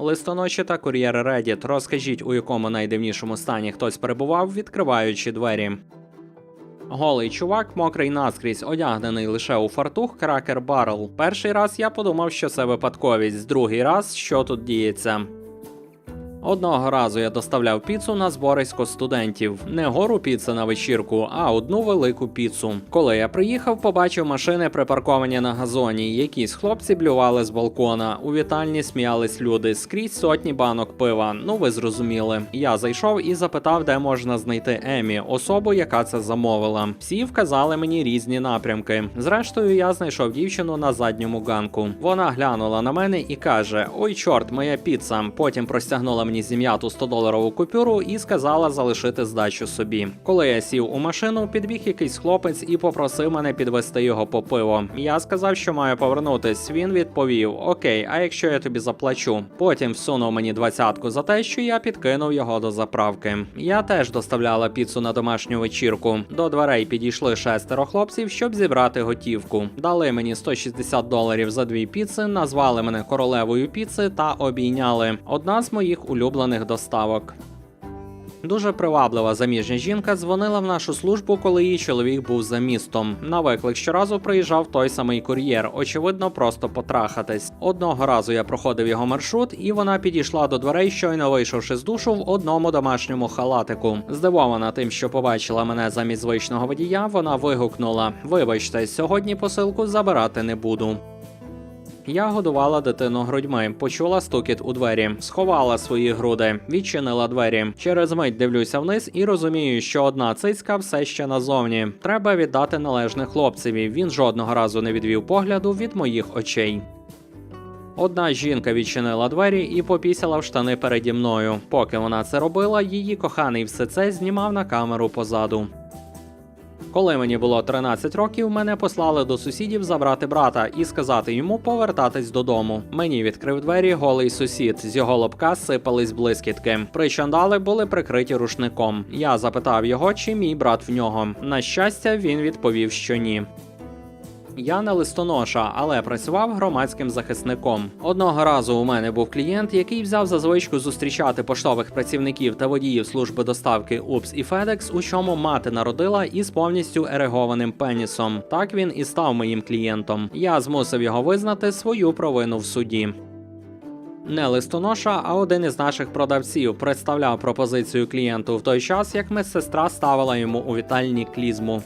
Листоноші та кур'єр Reddit. Розкажіть, у якому найдивнішому стані хтось перебував, відкриваючи двері. Голий чувак, мокрий наскрізь, одягнений лише у фартух кракер барл. Перший раз я подумав, що це випадковість, другий раз, що тут діється. Одного разу я доставляв піцу на зборисько студентів. Не гору піци на вечірку, а одну велику піцу. Коли я приїхав, побачив машини припарковані на газоні. Якісь хлопці блювали з балкона. У вітальні сміялись люди. Скрізь сотні банок пива. Ну ви зрозуміли. Я зайшов і запитав, де можна знайти Емі, особу, яка це замовила. Всі вказали мені різні напрямки. Зрештою, я знайшов дівчину на задньому ганку. Вона глянула на мене і каже: Ой, чорт, моя піца. Потім простягнула мені зім'яту 100-доларову купюру і сказала залишити здачу собі. Коли я сів у машину, підбіг якийсь хлопець і попросив мене підвести його по пиво. Я сказав, що маю повернутись. Він відповів: Окей, а якщо я тобі заплачу? Потім всунув мені двадцятку за те, що я підкинув його до заправки. Я теж доставляла піцу на домашню вечірку. До дверей підійшли шестеро хлопців, щоб зібрати готівку. Дали мені 160 доларів за дві піци, назвали мене королевою піци та обійняли. Одна з моїх улюблених доставок. Дуже приваблива заміжня жінка дзвонила в нашу службу, коли її чоловік був за містом. На виклик щоразу приїжджав той самий кур'єр, очевидно, просто потрахатись. Одного разу я проходив його маршрут, і вона підійшла до дверей, щойно вийшовши з душу в одному домашньому халатику. Здивована тим, що побачила мене замість звичного водія, вона вигукнула: Вибачте, сьогодні посилку забирати не буду. Я годувала дитину грудьми, почула стукіт у двері, сховала свої груди, відчинила двері. Через мить дивлюся вниз і розумію, що одна цицька все ще назовні. Треба віддати належне хлопцеві. Він жодного разу не відвів погляду від моїх очей. Одна жінка відчинила двері і попісяла в штани переді мною. Поки вона це робила, її коханий все це знімав на камеру позаду. Коли мені було 13 років, мене послали до сусідів забрати брата і сказати йому повертатись додому. Мені відкрив двері голий сусід. З його лобка сипались блискітки. Причандали були прикриті рушником. Я запитав його, чи мій брат в нього. На щастя, він відповів, що ні. Я не листоноша, але працював громадським захисником. Одного разу у мене був клієнт, який взяв за звичку зустрічати поштових працівників та водіїв служби доставки УПС і FedEx, у чому мати народила із повністю ерегованим пенісом. Так він і став моїм клієнтом. Я змусив його визнати свою провину в суді. Не листоноша, а один із наших продавців представляв пропозицію клієнту в той час, як медсестра ставила йому у вітальні клізму.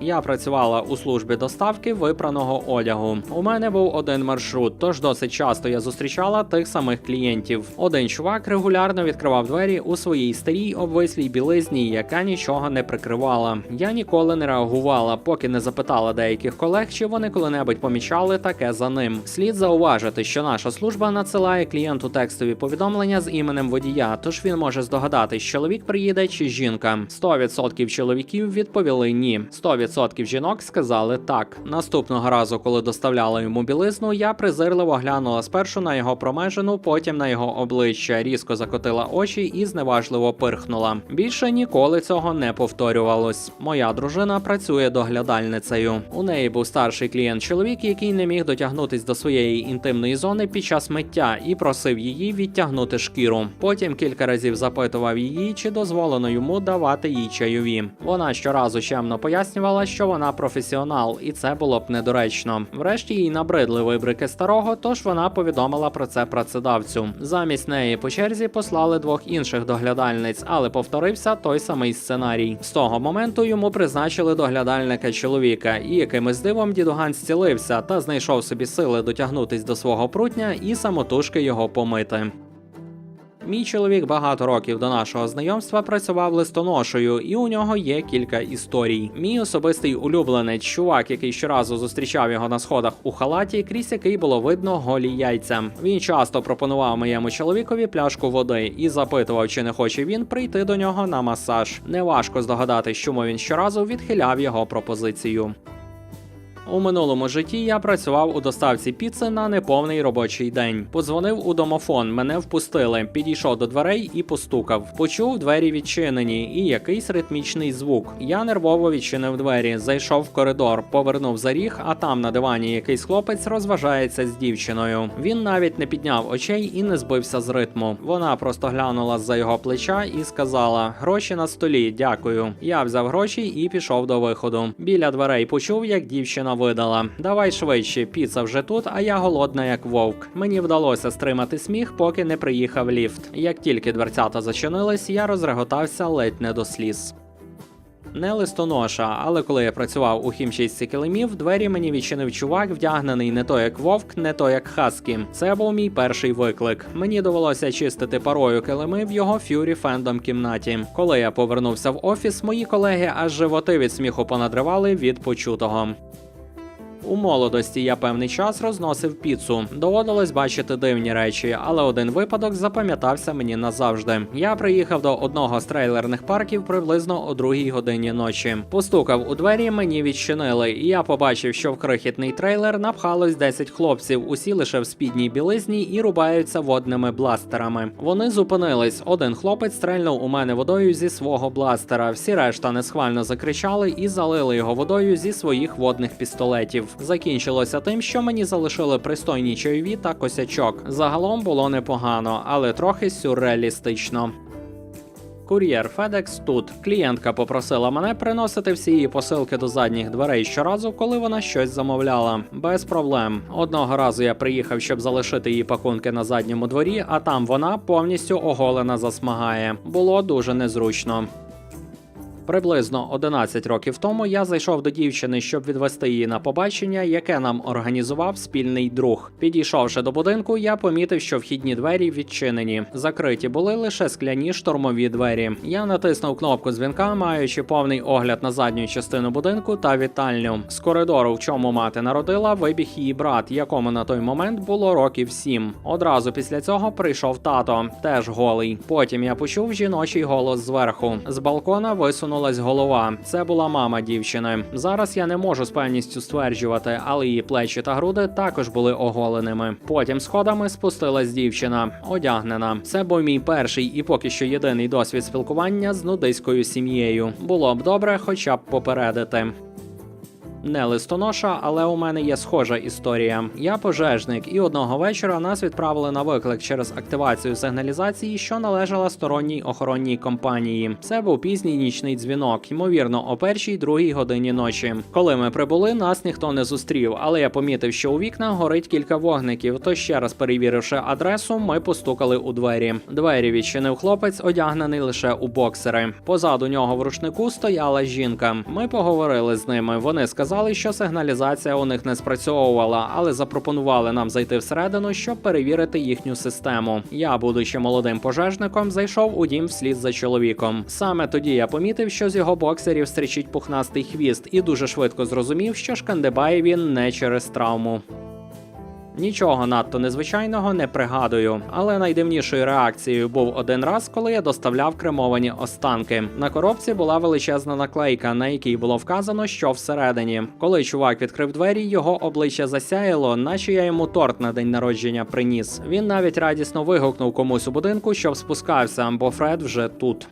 Я працювала у службі доставки випраного одягу. У мене був один маршрут, тож досить часто я зустрічала тих самих клієнтів. Один чувак регулярно відкривав двері у своїй старій обвислій білизні, яка нічого не прикривала. Я ніколи не реагувала, поки не запитала деяких колег, чи вони коли-небудь помічали таке за ним. Слід зауважити, що наша служба надсилає клієнту текстові повідомлення з іменем водія, тож він може здогадатись, чоловік приїде чи жінка. 100% чоловіків відповіли ні. 100% жінок сказали так. Наступного разу, коли доставляла йому білизну, я презирливо глянула спершу на його промежину, потім на його обличчя, різко закотила очі і зневажливо пирхнула. Більше ніколи цього не повторювалось. Моя дружина працює доглядальницею. У неї був старший клієнт чоловік, який не міг дотягнутись до своєї інтимної зони під час миття і просив її відтягнути шкіру. Потім кілька разів запитував її, чи дозволено йому давати їй чайові. Вона щоразу чемно пояснювала, що вона професіонал, і це було б недоречно. Врешті їй набридли вибрики старого, тож вона повідомила про це працедавцю. Замість неї по черзі послали двох інших доглядальниць, але повторився той самий сценарій. З того моменту йому призначили доглядальника чоловіка, і якимось дивом дідуган зцілився та знайшов собі сили дотягнутись до свого прутня і самотужки його помити. Мій чоловік багато років до нашого знайомства працював листоношею, і у нього є кілька історій. Мій особистий улюбленець, чувак, який щоразу зустрічав його на сходах у халаті, крізь який було видно голі яйця. Він часто пропонував моєму чоловікові пляшку води і запитував, чи не хоче він прийти до нього на масаж. Неважко здогадатись, чому він щоразу відхиляв його пропозицію. У минулому житті я працював у доставці піци на неповний робочий день. Подзвонив у домофон, мене впустили. Підійшов до дверей і постукав. Почув двері відчинені і якийсь ритмічний звук. Я нервово відчинив двері, зайшов в коридор, повернув за ріг, а там на дивані якийсь хлопець розважається з дівчиною. Він навіть не підняв очей і не збився з ритму. Вона просто глянула з-за його плеча і сказала: Гроші на столі, дякую. Я взяв гроші і пішов до виходу. Біля дверей почув, як дівчина видала: Давай швидше, піца вже тут, а я голодна, як вовк. Мені вдалося стримати сміх, поки не приїхав ліфт. Як тільки дверцята зачинились, я розреготався ледь не до сліз. Не листоноша, але коли я працював у хімчистці килимів, двері мені відчинив чувак, вдягнений не то як вовк, не то як хаскі. Це був мій перший виклик. Мені довелося чистити парою килими в його фюрі фендом кімнаті. Коли я повернувся в офіс, мої колеги аж животи від сміху понадривали від почутого. У молодості я певний час розносив піцу. Доводилось бачити дивні речі, але один випадок запам'ятався мені назавжди. Я приїхав до одного з трейлерних парків приблизно о другій годині ночі. Постукав у двері, мені відчинили, і я побачив, що в крихітний трейлер напхалось 10 хлопців, усі лише в спідній білизні і рубаються водними бластерами. Вони зупинились. Один хлопець стрельнув у мене водою зі свого бластера. Всі решта несхвально закричали і залили його водою зі своїх водних пістолетів. Закінчилося тим, що мені залишили пристойні чайові та косячок. Загалом було непогано, але трохи сюрреалістично. Кур'єр FedEx тут. Клієнтка попросила мене приносити всі її посилки до задніх дверей щоразу, коли вона щось замовляла. Без проблем. Одного разу я приїхав, щоб залишити її пакунки на задньому дворі, а там вона повністю оголена засмагає. Було дуже незручно. Приблизно 11 років тому я зайшов до дівчини, щоб відвести її на побачення, яке нам організував спільний друг. Підійшовши до будинку, я помітив, що вхідні двері відчинені. Закриті були лише скляні штурмові двері. Я натиснув кнопку дзвінка, маючи повний огляд на задню частину будинку та вітальню. З коридору, в чому мати народила, вибіг її брат, якому на той момент було років сім. Одразу після цього прийшов тато, теж голий. Потім я почув жіночий голос зверху. З балкона висунув висунулась голова. Це була мама дівчини. Зараз я не можу з певністю стверджувати, але її плечі та груди також були оголеними. Потім сходами спустилась дівчина, одягнена. Це був мій перший і поки що єдиний досвід спілкування з нудиською сім'єю. Було б добре, хоча б попередити. Не листоноша, але у мене є схожа історія. Я пожежник, і одного вечора нас відправили на виклик через активацію сигналізації, що належала сторонній охоронній компанії. Це був пізній нічний дзвінок, ймовірно, о першій другій годині ночі. Коли ми прибули, нас ніхто не зустрів, але я помітив, що у вікнах горить кілька вогників. То ще раз перевіривши адресу, ми постукали у двері. Двері відчинив хлопець, одягнений лише у боксери. Позаду нього в рушнику стояла жінка. Ми поговорили з ними. Вони сказали сказали, що сигналізація у них не спрацьовувала, але запропонували нам зайти всередину, щоб перевірити їхню систему. Я, будучи молодим пожежником, зайшов у дім вслід за чоловіком. Саме тоді я помітив, що з його боксерів стрічить пухнастий хвіст, і дуже швидко зрозумів, що шкандибає він не через травму. Нічого надто незвичайного не пригадую, але найдивнішою реакцією був один раз, коли я доставляв кремовані останки. На коробці була величезна наклейка, на якій було вказано, що всередині. Коли чувак відкрив двері, його обличчя засяяло, наче я йому торт на день народження приніс. Він навіть радісно вигукнув комусь у будинку, щоб спускався, бо Фред вже тут.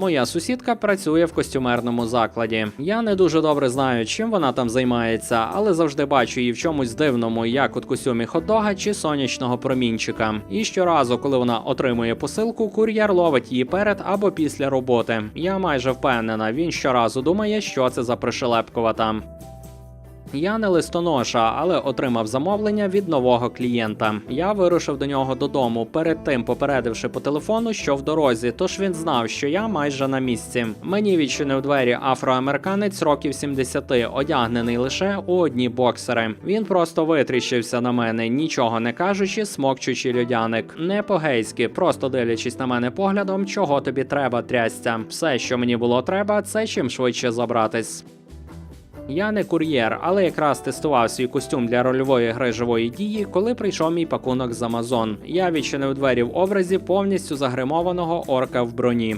Моя сусідка працює в костюмерному закладі. Я не дуже добре знаю, чим вона там займається, але завжди бачу її в чомусь дивному, як от костюмі хот-дога чи сонячного промінчика. І щоразу, коли вона отримує посилку, кур'єр ловить її перед або після роботи. Я майже впевнена, він щоразу думає, що це за пришелепкувата. Я не листоноша, але отримав замовлення від нового клієнта. Я вирушив до нього додому, перед тим попередивши по телефону, що в дорозі, тож він знав, що я майже на місці. Мені відчинив двері афроамериканець років 70, одягнений лише у одні боксери. Він просто витріщився на мене, нічого не кажучи, смокчучи людяник. Не по-гейськи, просто дивлячись на мене поглядом, чого тобі треба, трястя. Все, що мені було треба, це чим швидше забратись. Я не кур'єр, але якраз тестував свій костюм для рольової гри живої дії, коли прийшов мій пакунок з Амазон. Я відчинив двері в образі повністю загримованого орка в броні.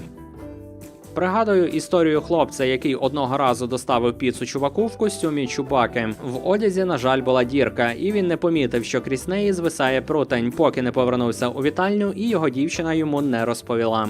Пригадую історію хлопця, який одного разу доставив піцу чуваку в костюмі чубаки. В одязі, на жаль, була дірка, і він не помітив, що крізь неї звисає прутень, поки не повернувся у вітальню, і його дівчина йому не розповіла.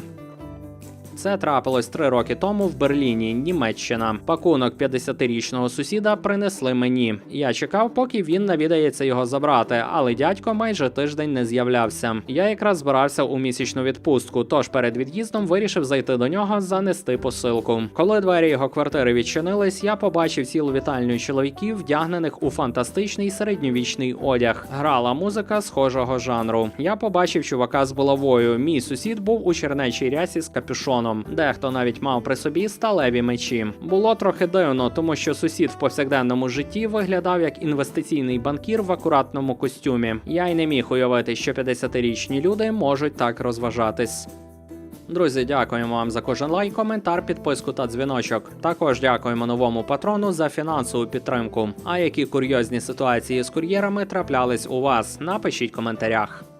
Це трапилось три роки тому в Берліні, Німеччина. Пакунок 50-річного сусіда принесли мені. Я чекав, поки він навідається його забрати, але дядько майже тиждень не з'являвся. Я якраз збирався у місячну відпустку, тож перед від'їздом вирішив зайти до нього занести посилку. Коли двері його квартири відчинились, я побачив цілу вітальню чоловіків, вдягнених у фантастичний середньовічний одяг. Грала музика схожого жанру. Я побачив чувака з булавою. Мій сусід був у чернечій рясі з капюшоном. Дехто навіть мав при собі сталеві мечі. Було трохи дивно, тому що сусід в повсякденному житті виглядав як інвестиційний банкір в акуратному костюмі. Я й не міг уявити, що 50-річні люди можуть так розважатись. Друзі, дякуємо вам за кожен лайк, коментар, підписку та дзвіночок. Також дякуємо новому патрону за фінансову підтримку. А які курйозні ситуації з кур'єрами траплялись у вас? Напишіть в коментарях.